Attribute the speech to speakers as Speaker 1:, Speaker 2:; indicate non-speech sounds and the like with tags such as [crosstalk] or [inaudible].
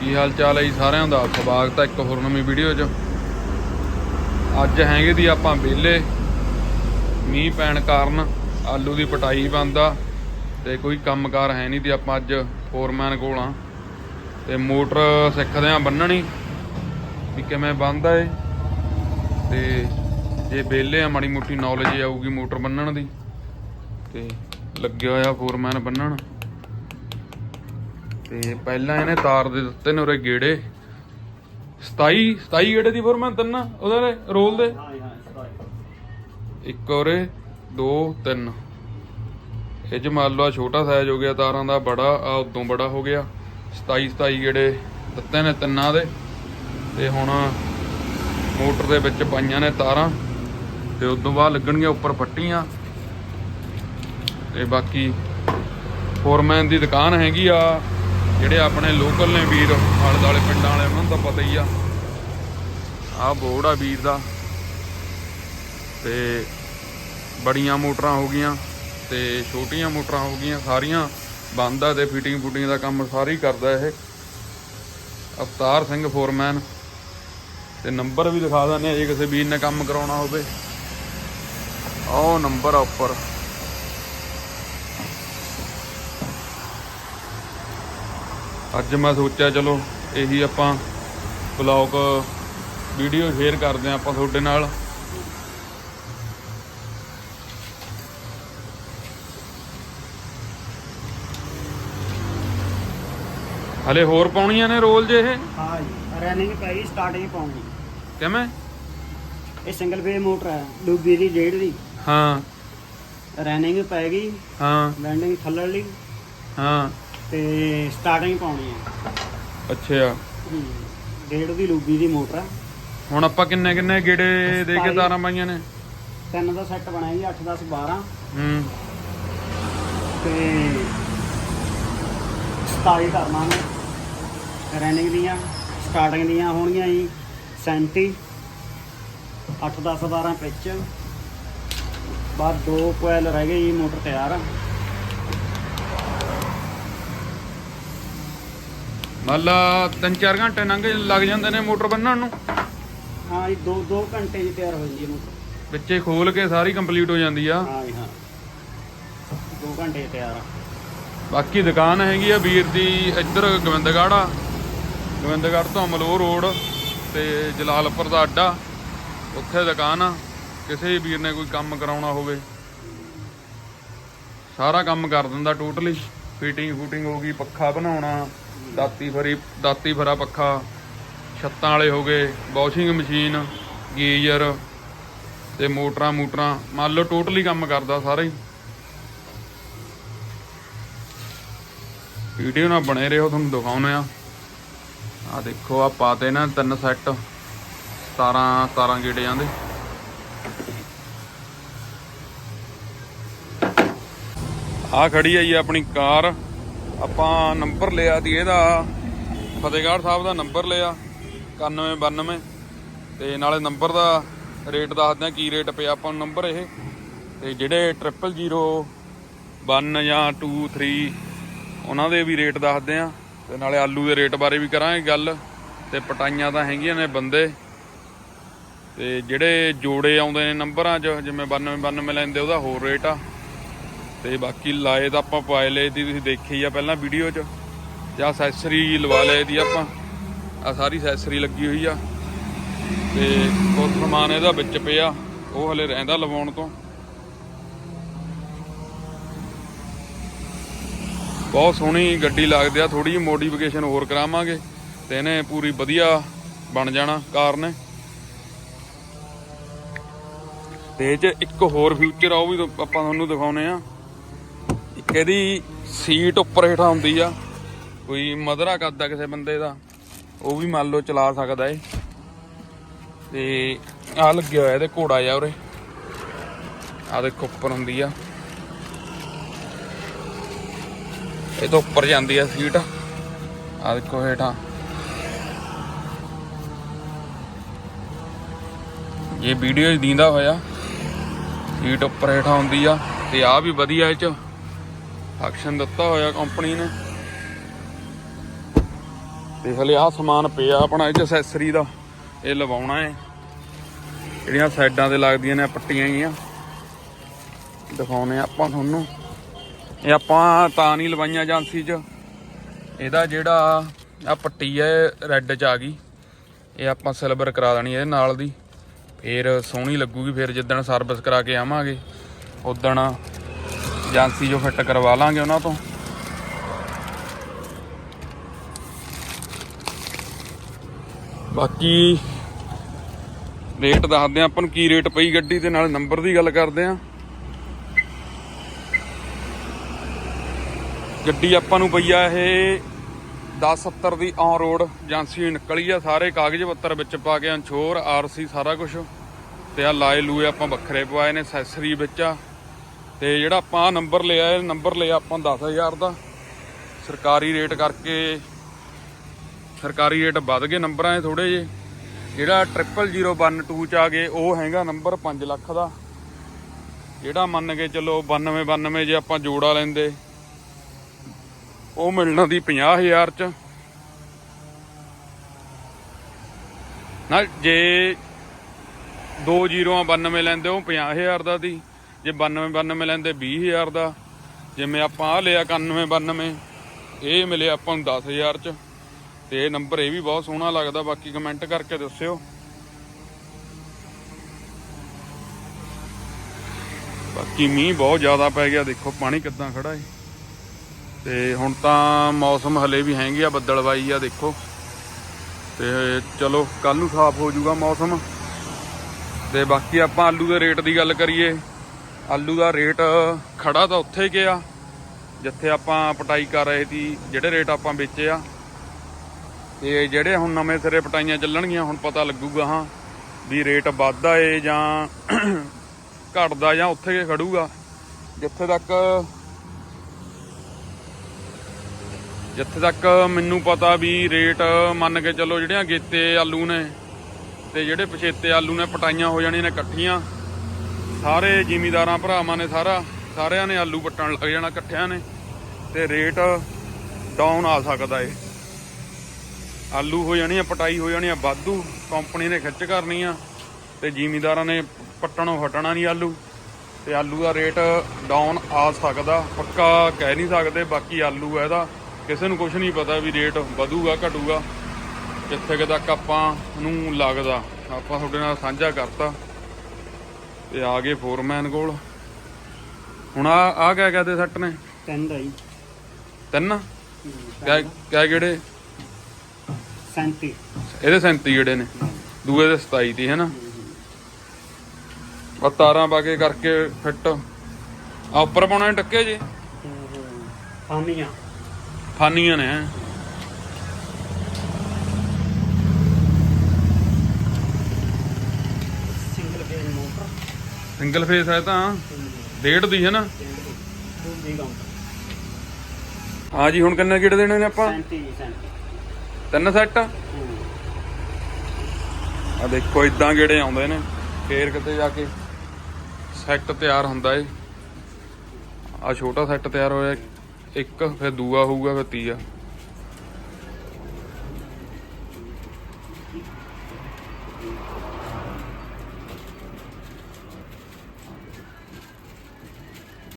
Speaker 1: ਕੀ ਹਾਲ ਚਾਲ ਹੈ ਜੀ ਸਾਰਿਆਂ ਦਾ? ਸਵਾਗਤ ਹੈ ਇੱਕ ਹੋਰ ਨਵੀਂ ਵੀਡੀਓ 'ਚ। ਅੱਜ ਹੈਗੇ ਦੀ ਆਪਾਂ ਵਿਹਲੇ। ਮੀਂਹ ਪੈਣ ਕਾਰਨ ਆਲੂ ਦੀ ਪਟਾਈ ਬੰਦਾ ਤੇ ਕੋਈ ਕੰਮਕਾਰ ਹੈ ਨਹੀਂ ਤੇ ਆਪਾਂ ਅੱਜ ਫੋਰਮੈਨ ਕੋਲ ਆ। ਤੇ ਮੋਟਰ ਸਿੱਖਦੇ ਆ ਬੰਨਣੀ ਵੀ ਕਿਵੇਂ ਬੰਨਦਾ ਏ ਤੇ ਜੇ ਵਿਹਲੇ ਆ, ਮਾੜੀ ਮੋਟੀ ਨੌਲੇਜ ਆਊਗੀ ਮੋਟਰ ਬੰਨਣ ਦੀ। ਤੇ ਲੱਗਿਆ ਹੋਇਆ ਫੋਰਮੈਨ ਬੰਨਣ ਤੇ ਪਹਿਲਾਂ ਇਹਨੇ ਤਾਰ ਦੇ ਦਿੱਤੇ ਨੇ ਉਰੇ ਗੇੜੇ। 27 27 ਗੇੜੇ ਦੀ ਫੋਰਮੈਨ ਤਿੰਨ ਉਹਦੇ ਰੋਲ ਦੇ? ਇੱਕ ਉਰੇ ਦੋ ਤਿੰਨ। ਇਹ ਚ ਮੰਨ ਲਓ ਛੋਟਾ ਸਾਈਜ਼ ਹੋ ਗਿਆ ਤਾਰਾਂ ਦਾ ਬੜਾ ਆ ਉਦੋਂ ਬੜਾ ਹੋ ਗਿਆ। 27 27 ਗੇੜੇ ਦਿੱਤੇ ਨੇ ਤਿੰਨਾਂ ਦੇ। ਤੇ ਹੁਣ ਮੋਟਰ ਦੇ ਵਿੱਚ ਪਾਈਆਂ ਨੇ ਤਾਰਾਂ। ਤੇ ਤੋਂ ਬਾਅਦ ਲੱਗਣਗੀਆਂ ਉੱਪਰ ਪੱਟੀਆਂ ਤੇ ਬਾਕੀ ਫੋਰਮੈਨ ਦੀ ਦੁਕਾਨ ਹੈਗੀ ਆ। ਜਿਹੜੇ ਆਪਣੇ ਲੋਕਲ ਨੇ ਵੀਰ, ਆਲੇ ਦਾਲੇ ਪਿੰਡਾਂ ਵਾਲੇ, ਉਹਨਾਂ ਨੂੰ ਤਾਂ ਪਤਾ ਹੀ ਆ। ਆਹ ਬੋਰਡ ਆ ਵੀਰ ਦਾ। ਤੇ ਬੜੀਆਂ ਮੋਟਰਾਂ ਹੋ ਗਈਆਂ ਤੇ ਛੋਟੀਆਂ ਮੋਟਰਾਂ ਹੋ ਗਈਆਂ, ਸਾਰੀਆਂ ਬੰਦ ਆ ਤੇ ਫਿਟਿੰਗ ਫੁਟਿੰਗ ਦਾ ਕੰਮ ਸਾਰੀ ਕਰਦਾ ਇਹ। ਅਵਤਾਰ ਸਿੰਘ ਫੋਰਮੈਨ ਤੇ ਨੰਬਰ ਵੀ ਦਿਖਾ ਦਿੰਦੇ ਆ, ਜੇ ਕਿਸੇ ਵੀਰ ਨੇ ਕੰਮ ਕਰਾਉਣਾ ਹੋਵੇ। ਆਹ ਨੰਬਰ ਆ ਉੱਪਰ। ਅੱਜ ਮੈਂ ਸੋਚਿਆ ਚਲੋ ਇਹੀ ਆਪਾਂ ਬਲੌਗ ਵੀਡੀਓ ਸ਼ੇਅਰ ਕਰਦੇ ਹਾਂ ਆਪਾਂ ਤੁਹਾਡੇ ਨਾਲ। ਹਲੇ ਹੋਰ ਪਾਉਣੀਆਂ ਨੇ ਰੋਲ ਜੇ ਇਹ?
Speaker 2: ਹਾਂ ਜੀ ਰਨਿੰਗ ਪੈ ਗਈ ਸਟਾਰਟਿੰਗ ਪਾਉਣੀ।
Speaker 1: ਕਿਵੇਂ?
Speaker 2: ਇਹ ਸਿੰਗਲ ਫੇਜ਼ ਮੋਟਰ ਹੈ ਡੂਬੀ ਦੀ ਡੇਢ ਦੀ।
Speaker 1: ਹਾਂ।
Speaker 2: ਰਨਿੰਗ ਪੈ ਗਈ।
Speaker 1: ਹਾਂ।
Speaker 2: ਲੈਂਡਿੰਗ ਥੱਲੜ ਲਈ।
Speaker 1: ਹਾਂ।
Speaker 2: ਤੇ ਸਟਾਰਟਿੰਗ ਪਾਉਣੀ ਹੈ।
Speaker 1: ਅੱਛਾ।
Speaker 2: ਹੂੰ। ਡੇਢ ਦੀ ਲੂਬੀ ਦੀ ਮੋਟਰ
Speaker 1: ਹੁਣ ਆਪਾਂ ਕਿੰਨੇ ਕਿੰਨੇ ਗੇੜੇ ਦੇ ਕੇ
Speaker 2: ਸਤਾਈ।
Speaker 1: ਤਾਰਾਂ ਪਾਈਆਂ ਨੇ?
Speaker 2: ਤਿੰਨ ਦਾ ਸੈੱਟ ਬਣਿਆ ਜੀ 8 10 12
Speaker 1: ਹੂੰ।
Speaker 2: ਤੇ 27 ਕਰਨਾ ਨੇ। ਰਨਿੰਗ ਦੀਆਂ ਸਟਾਰਟਿੰਗ ਦੀਆਂ ਹੋਣਗੀਆਂ ਜੀ 37 8 10 12 ਪਿੱਚ। ਬਾਅਦ ਦੋ ਕੋਇਲ ਰਹਿ ਗਏ ਜੀ ਮੋਟਰ ਤਿਆਰ ਆ।
Speaker 1: ਮੰਨ ਲਾ 3-4 ਘੰਟੇ ਲੰਘ ਲੱਗ ਜਾਂਦੇ ਨੇ ਮੋਟਰ ਬੰਨਣ ਨੂੰ।
Speaker 2: ਹਾਂ ਜੀ 2 2 ਘੰਟੇ 'ਚ ਤਿਆਰ ਹੋ ਜਾਂਦੀ ਹੈ ਮੋਟਰ।
Speaker 1: ਵਿੱਚੇ ਖੋਲ ਕੇ ਸਾਰੀ ਕੰਪਲੀਟ ਹੋ ਜਾਂਦੀ ਆ।
Speaker 2: ਹਾਂ ਜੀ ਹਾਂ। 2 ਘੰਟੇ 'ਚ ਤਿਆਰ ਆ।
Speaker 1: ਬਾਕੀ ਦੁਕਾਨ ਹੈਗੀ ਆ ਵੀਰ ਦੀ ਇੱਧਰ ਗੋਬਿੰਦਗੜ੍ਹ ਆ ਗੋਬਿੰਦਗੜ੍ਹ ਤੋਂ ਮਲੋਹ ਰੋਡ ਤੇ ਜਲਾਲਪੁਰ ਦਾ ਅੱਡਾ। ਉੱਥੇ ਦੁਕਾਨ ਆ। ਕਿਸੇ ਵੀਰ ਨੇ ਕੋਈ ਕੰਮ ਕਰਾਉਣਾ ਹੋਵੇ। ਸਾਰਾ ਕੰਮ ਕਰ ਦਿੰਦਾ ਟੋਟਲੀ। ਫਿਟਿੰਗ ਫੂਟਿੰਗ ਹੋ ਗਈ ਪੱਖਾ ਬਣਾਉਣਾ। ਦਾਤੀ ਫਰੀ, ਦਾਤੀ ਫਰਾ ਪੱਖਾ, ਛੱਤਾਂ ਵਾਲੇ ਹੋ ਗਏ ਵਾਸ਼ਿੰਗ ਮਸ਼ੀਨ ਗੀਜ਼ਰ ਤੇ ਮੋਟਰਾਂ ਮੋਟਰਾਂ, ਮੰਨ ਲਓ ਟੋਟਲੀ ਕੰਮ ਕਰਦਾ ਸਾਰਾ ਹੀ। ਵੀਡੀਓ ਨਾਲ ਬਣੇ ਰਹੋ, ਤੁਹਾਨੂੰ ਦਿਖਾਉਨੇ ਆ ਆ ਦੇਖੋ ਆ ਪਾਤੇ ਨਾ ਤਿੰਨ ਸੈੱਟ 17 17 ਗੇੜੇ ਜਾਂਦੇ ਆ ਖੜੀ ਹੈ ਜੀ ਆਪਣੀ ਕਾਰ। ਆਪਾਂ ਨੰਬਰ ਲਿਆ ਦੀ, ਇਹਦਾ ਫਤਿਹਗੜ੍ਹ ਸਾਹਿਬ ਦਾ ਨੰਬਰ ਲਿਆ 9192 ਤੇ ਨਾਲੇ ਨੰਬਰ ਦਾ ਰੇਟ ਦੱਸਦੇ ਆ ਕੀ ਰੇਟ ਪਿਆ ਆਪਾਂ ਨੂੰ ਨੰਬਰ ਇਹ, ਤੇ ਜਿਹੜੇ 000 ਜਾਂ 23 ਉਹਨਾਂ ਦੇ ਵੀ ਰੇਟ ਦੱਸਦੇ ਆ ਤੇ ਨਾਲੇ ਆਲੂ ਦੇ ਰੇਟ ਬਾਰੇ ਵੀ ਕਰਾਂਗੇ ਗੱਲ, ਤੇ ਪਟਾਈਆਂ ਤਾਂ ਹੈਗੀਆਂ ਨੇ ਬੰਦੇ, ਤੇ ਜਿਹੜੇ ਜੋੜੇ ਆਉਂਦੇ ਨੇ ਨੰਬਰਾਂ 'ਚ, ਜਿਵੇਂ 92 92 ਲੈਂਦੇ, ਉਹਦਾ ਹੋਰ ਰੇਟ ਆ। ਤੇ ਬਾਕੀ ਲਾਏ ਤਾਂ ਆਪਾਂ ਪਾਏ ਲਏ ਦੀ ਤੁਸੀਂ ਦੇਖੀ ਆ ਪਹਿਲਾਂ ਵੀਡੀਓ 'ਚ। ਜਾਂ ਅਸੈਸਰੀ ਲਵਾ ਲਏ ਦੀ ਆਪਾਂ। ਆ ਸਾਰੀ ਅਸੈਸਰੀ ਲੱਗੀ ਹੋਈ ਆ। ਤੇ ਬਹੁਤ ਸਮਾਨ ਇਹਦਾ ਵਿੱਚ ਪਿਆ। ਉਹ ਹਲੇ ਰਹਿੰਦਾ ਲਵਾਉਣ ਤੋਂ। ਬਹੁਤ ਸੋਹਣੀ ਗੱਡੀ ਲੱਗਦੀ ਆ। ਥੋੜੀ ਜਿਹੀ ਮੋਡੀਫਿਕੇਸ਼ਨ ਹੋਰ ਕਰਾਵਾਂਗੇ। ਤੇ ਇਹਨੇ ਪੂਰੀ ਵਧੀਆ ਬਣ ਜਾਣਾ ਕਾਰ ਨੇ ਤੇ ਇਹ 'ਚ ਇੱਕ ਹੋਰ ਫਿਊਚਰ ਆ, ਉਹ ਵੀ ਆਪਾਂ ਤੁਹਾਨੂੰ ਦਿਖਾਉਨੇ ਆ। ਇਹਦੀ ਸੀਟ ਉੱਪਰ ਹੇਠਾਂ ਹੁੰਦੀ ਆ? ਕੋਈ ਮਧਰਾ ਕਰਦਾ ਕਿਸੇ ਬੰਦੇ ਦਾ? ਉਹ ਵੀ ਮੰਨ ਲਓ ਚਲਾ ਸਕਦਾ ਏ। ਤੇ ਆ ਲੱਗਿਆ ਹੋਇਆ ਇਹਦੇ ਘੋੜਾ ਜਾ ਉਰੇ। ਆ ਦੇਖੋ ਉੱਪਰ ਹੁੰਦੀ ਆ। ਇਹ ਤੋਂ ਉੱਪਰ ਜਾਂਦੀ ਆ ਸੀਟ। ਆ ਦੇਖੋ ਹੇਠਾਂ। ਇਹ ਵੀਡੀਓ 'ਚ ਦੀਂਦਾ ਹੋਇਆ, ਸੀਟ ਉੱਪਰ ਹੇਠਾਂ ਹੁੰਦੀ ਆ ਤੇ ਆ ਵੀ ਵਧੀਆ ਇਹ ਚ। ਫੰਕਸ਼ਨ ਦਿੱਤਾ ਹੋਇਆ ਕੰਪਨੀ ਨੇ। ਤੇ ਹਲੇ ਆਹ ਸਮਾਨ ਪਿਆ ਆਪਣਾ, ਇਹ ਚ ਅਸੈਸਰੀ ਦਾ, ਇਹ ਲਵਾਉਣਾ ਹੈ। ਜਿਹੜੀਆਂ ਸਾਈਡਾਂ ਤੇ ਲੱਗਦੀਆਂ ਨੇ ਪੱਟੀਆਂ ਜੀਆਂ ਦਿਖਾਉਨੇ ਆ ਆਪਾਂ ਤੁਹਾਨੂੰ। ਇਹ ਆਪਾਂ ਤਾਂ ਨਹੀਂ ਲਵਾਈਆਂ ਏਜੰਸੀ 'ਚ। ਇਹਦਾ ਜਿਹੜਾ ਆ ਪੱਟੀ ਹੈ ਰੈੱਡ 'ਚ ਆ ਗਈ। ਇਹ ਆਪਾਂ ਸਿਲਵਰ ਕਰਾ ਦੇਣੀ ਇਹਦੇ ਨਾਲ ਦੀ। ਫੇਰ ਸੋਹਣੀ ਲੱਗੂਗੀ, ਫਿਰ ਜਿੱਦਣ ਸਰਵਿਸ ਕਰਾ ਕੇ ਆਵਾਂਗੇ, ਉਦਣ ਏਜੰਸੀ ਜੋ ਫਿੱਟ ਕਰਵਾ ਲਾਂਗੇ ਉਹਨਾਂ ਤੋਂ। ਬਾਕੀ ਰੇਟ ਦੱਸਦੇ ਆ ਆਪਾਂ ਨੂੰ ਕੀ ਰੇਟ ਪਈ ਗੱਡੀ ਤੇ ਨਾਲ, ਨੰਬਰ ਦੀ ਗੱਲ ਕਰਦੇ ਆ ਗੱਡੀ ਆਪਾਂ ਨੂੰ ਪਈ ਆ ਇਹ 1070 ਦੀ ਔਨ ਰੋਡ ਏਜੰਸੀ ਨਿਕਲੀ ਆ, ਸਾਰੇ ਕਾਗਜ਼ ਪੱਤਰ ਵਿੱਚ ਪਾ ਕੇ ਇੰਸ਼ੋਰ ਆਰਸੀ ਸਾਰਾ ਕੁਝ ਤੇ ਆ ਲਾਏ ਲੂਏ ਆਪਾਂ ਵੱਖਰੇ ਪਵਾਏ ਨੇ ਐਕਸੈਸਰੀ ਵਿੱਚ ਆ। ਤੇ ਜਿਹੜਾ ਆਪਾਂ ਨੰਬਰ ਲਿਆ, ਇਹ ਨੰਬਰ ਲਿਆ ਆਪਾਂ 10000 ਦਾ। ਸਰਕਾਰੀ ਰੇਟ ਕਰਕੇ ਸਰਕਾਰੀ ਰੇਟ ਵੱਧ ਗਏ ਨੰਬਰਾਂ ਦੇ ਥੋੜੇ ਜੇ ਜਿਹੜਾ 00012 ਚ ਆ ਗਏ, ਉਹ ਹੈਗਾ ਨੰਬਰ 5 ਲੱਖ ਦਾ। ਜਿਹੜਾ ਮੰਨ ਕੇ ਚੱਲੋ 92 92 ਜੇ ਆਪਾਂ ਜੋੜਾ ਲੈਂਦੇ, ਉਹ ਮਿਲਣਾ ਦੀ 50000 ਚ। ਨਾ, ਜੇ ਦੋ ਜ਼ੀਰੋਆਂ 92 ਲੈਂਦੇ, ਉਹ 50000 ਦਾ ਦੀ ਜੇ 92 92 ਲੈਂਦੇ 20000 ਦਾ ਜਿਵੇਂ ਆਪਾਂ ਆ ਲਿਆ 91 92 ਇਹ ਮਿਲਿਆ ਆਪਾਂ ਨੂੰ 10000 ਚ। ਤੇ ਇਹ ਨੰਬਰ ਇਹ ਵੀ ਬਹੁਤ ਸੋਹਣਾ ਲੱਗਦਾ, ਬਾਕੀ ਕਮੈਂਟ ਕਰਕੇ ਦੱਸਿਓ। ਬਾਕੀ ਮੀਂਹ ਬਹੁਤ ਜ਼ਿਆਦਾ ਪੈ ਗਿਆ, ਦੇਖੋ ਪਾਣੀ ਕਿੱਦਾਂ ਖੜਾ ਹੈ ਤੇ ਹੁਣ ਤਾਂ ਮੌਸਮ ਹਲੇ ਵੀ ਹੈਗੇ ਆ, ਬੱਦਲਵਾਈ ਆ, ਦੇਖੋ। ਤੇ ਚਲੋ ਕੱਲ ਨੂੰ ਸਾਫ਼ ਹੋ ਜਾਊਗਾ ਮੌਸਮ। ਤੇ ਬਾਕੀ ਆਪਾਂ ਆਲੂ ਦੇ ਰੇਟ ਦੀ ਗੱਲ ਕਰੀਏ। ਆਲੂ ਦਾ ਰੇਟ ਖੜਾ ਤਾਂ ਉੱਥੇ ਗਿਆ, ਜਿੱਥੇ ਆਪਾਂ ਪਟਾਈ ਕਰ ਰਹੇ ਸੀ, ਜਿਹੜੇ ਰੇਟ ਆਪਾਂ ਵੇਚੇ ਆ। ਤੇ ਜਿਹੜੇ ਹੁਣ ਨਵੇਂ ਸਿਰੇ ਪਟਾਈਆਂ ਚੱਲਣਗੀਆਂ, ਹੁਣ ਪਤਾ ਲੱਗੂਗਾ ਹਾਂ ਵੀ ਰੇਟ ਵੱਧਦਾ ਏ ਜਾਂ [clears throat] ਘਟਦਾ ਜਾਂ ਉੱਥੇ ਖੜੂਗਾ। ਜਿੱਥੇ ਤੱਕ ਜਿੱਥੇ ਤੱਕ ਮੈਨੂੰ ਪਤਾ ਵੀ ਰੇਟ ਮੰਨ ਕੇ ਚੱਲੋ ਜਿਹੜੀਆਂ ਗੇਤੇ ਆਲੂ ਨੇ, ਤੇ ਜਿਹੜੇ ਪਛੇਤੇ ਆਲੂ ਨੇ, ਪਟਾਈਆਂ ਹੋ ਜਾਣੀਆਂ ਨੇ ਇਕੱਠੀਆਂ ਸਾਰੇ ਜ਼ਿਮੀਦਾਰਾਂ ਭਰਾਵਾਂ ਨੇ ਸਾਰਾ, ਸਾਰਿਆਂ ਨੇ ਆਲੂ ਪੱਟਣ ਲੱਗ ਜਾਣਾ, ਇਕੱਠਿਆਂ ਨੇ। ਤੇ ਰੇਟ ਡਾਊਨ ਆ ਸਕਦਾ ਏ। ਆਲੂ ਹੋ ਜਾਣੀ ਆ ਪਟਾਈ ਹੋ ਜਾਣੀ ਆ ਵਾਧੂ ਕੰਪਨੀ ਨੇ ਖਿੱਚ ਕਰਨੀ ਆ ਤੇ ਜ਼ਿਮੀਦਾਰਾਂ ਨੇ ਪੱਟਣੋਂ ਹਟਣਾ ਨਹੀਂ ਆਲੂ। ਤੇ ਆਲੂ ਦਾ ਰੇਟ ਡਾਊਨ ਆ ਸਕਦਾ, ਪੱਕਾ ਕਹਿ ਨਹੀਂ ਸਕਦੇ, ਬਾਕੀ ਆਲੂ ਆ ਇਹਦਾ। ਕਿਸੇ ਨੂੰ ਕੁਝ ਨਹੀਂ ਪਤਾ ਵੀ ਰੇਟ ਵਧੂਗਾ, ਘਟੂਗਾ। ਜਿੱਥੇ ਕੁ ਤੱਕ ਆਪਾਂ ਨੂੰ ਲੱਗਦਾ, ਆਪਾਂ ਤੁਹਾਡੇ ਨਾਲ ਸਾਂਝਾ ਕਰਤਾ। ਤੇ ਆ ਗਏ ਫੋਰਮੈਨ ਕੋਲ। ਹੁਣ ਆ ਆ ਕਿਆ ਕਹਦੇ ਸੱਟ ਨੇ?
Speaker 2: ਤਿੰਨ ਦਾ ਜੀ।
Speaker 1: ਤਿੰਨ? ਕਿਆ ਕਿਆ ਕਿਹੜੇ?
Speaker 2: 37
Speaker 1: ਇਹਦੇ 37 ਜਿਹੜੇ ਨੇ। ਦੂਏ ਦੇ 27 ਦੀ ਹੈ ਨਾ ਆ ਤਾਰਾਂ ਪਾ ਕੇ ਕਰਕੇ ਫਿੱਟ। ਆ ਉੱਪਰ ਪਾਉਣਾ ਟੱਕੇ ਜੀ?
Speaker 2: ਫਾਨੀਆਂ।
Speaker 1: ਫਾਨੀਆਂ ਨੇ ਹੈਂ।
Speaker 2: Single phase motor
Speaker 1: single phase ਹੈ ਤਾਂ ਡੇਢ ਦੀ ਹੈ ਨਾ?
Speaker 2: ਦੂਜੀ ਕਾਊਂਟਰ
Speaker 1: ਹਾਂ ਜੀ ਹੁਣ ਕਿੰਨੇ ਕਿਹੜੇ ਦੇਣੇ ਨੇ ਆਪਾਂ?
Speaker 2: 37 37
Speaker 1: ਤਿੰਨ ਸੈੱਟ? ਆ ਦੇਖੋ ਇਦਾਂ ਗੇੜੇ ਆਉਂਦੇ ਨੇ। ਫੇਰ ਕਿਤੇ ਜਾ ਕੇ ਸੈੱਟ ਤਿਆਰ ਹੁੰਦਾ ਏ। ਆ ਛੋਟਾ ਸੈੱਟ ਤਿਆਰ ਹੋਇਆ ਇੱਕ ਫਿਰ ਦੂਆ ਹੋਊਗਾ ਫਿਰ ਤੀਆ।